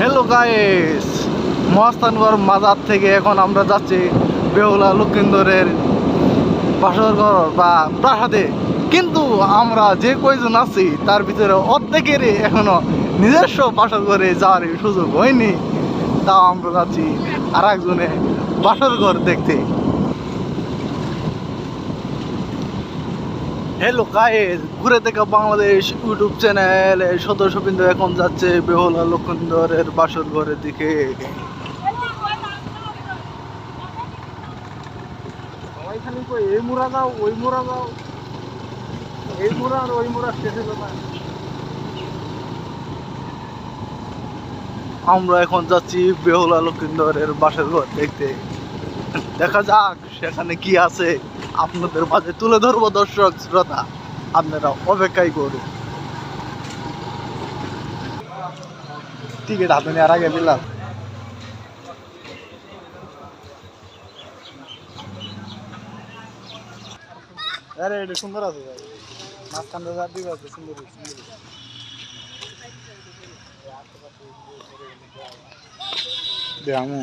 Hello guys Mahasthangarh মাজার থেকে এখন আমরা যাচ্ছি বেহুলা লক্ষিন্দরের বাসরঘর বা প্রাসাদে। কিন্তু আমরা যে কয়জন আছি, তার ভিতরে অর্ধেকেরই এখনও নিজস্ব বাসর ঘরে যাওয়ার সুযোগ হয়নি। তাও আমরা যাচ্ছি আর একজনে বাসর ঘর দেখতে। হ্যালো গাইস ঘুরে থেকে বাংলাদেশ ইউটিউব চ্যানেল। সদস্যবৃন্দ এখন যাচ্ছে বেহুলা লক্ষিন্দরের বাসর ঘরের দিকে। এই মুরা যাও ওই মুরা যাও এই মুরা আর ওই মুরা শেষে আমরা এখন যাচ্ছি বেহুলা লক্ষিন্দরের বাসর ঘর দেখতে। দেখা যাক সেখানে কি আছে। আপনাদের মাঝে তুলে ধরবো, দর্শক শ্রোতা। আপনারা অপেক্ষাই করুন। টিকিট হাতে নেওয়ার আগে দিলাম আরে, এটা সুন্দর আছে ভাই। মাঝখানটা যা আছে সুন্দর সুন্দর দেখামো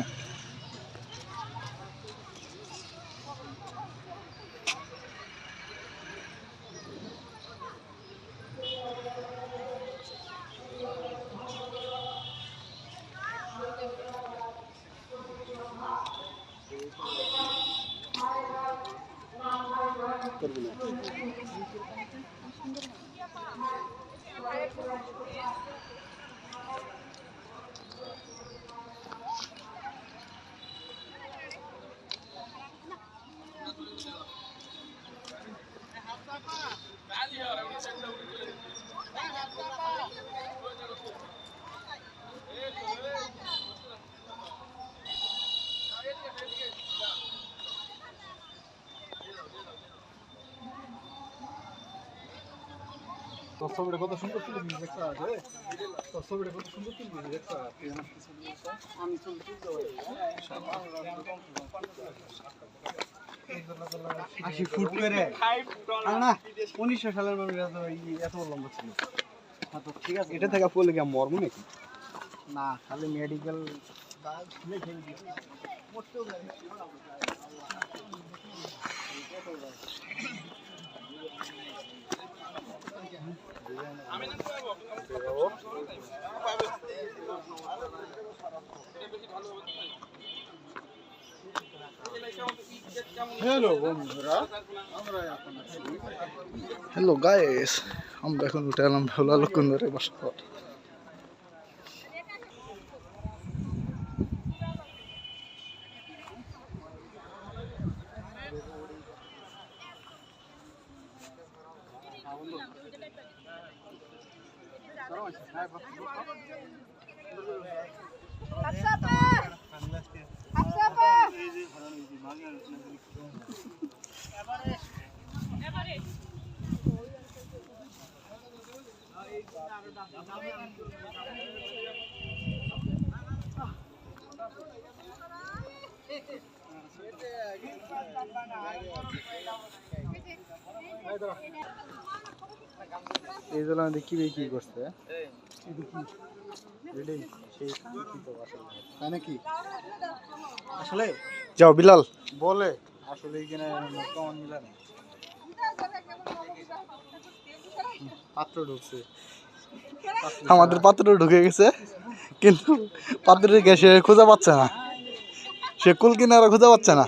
তোর ছবিটা কত সুন্দর তুলেছিস দেখতে আছে তোর ছবিটা কত সুন্দর তুলেছিস দেখতে তুই আমি আশি ফুট করে। না উনিশশো সালের এত এত লম্বা ছিল। হ্যাঁ ঠিক আছে। এটা থেকে পড়লে কি মরবো নাকি? না খালি মেডিকেল হ্যালো বন্ধুরা। হ্যালো গাইস আমরা এখন উঠে এলাম ভোলা লক্ষণদরে বাসা ঘর এই জন্য আমাদের কি করছে? তাই নাকি? আসলে যাও বিলাল। বলে আসলে এখানে কেমন মিলা নেই পাত্র ঢুকছে। আমাদের পাত্র ঢুকে গেছে কিন্তু পাত্রের গ্যাসে খোঁজা পাচ্ছে না। সে কুল কিনারা খোঁজা পাচ্ছে না।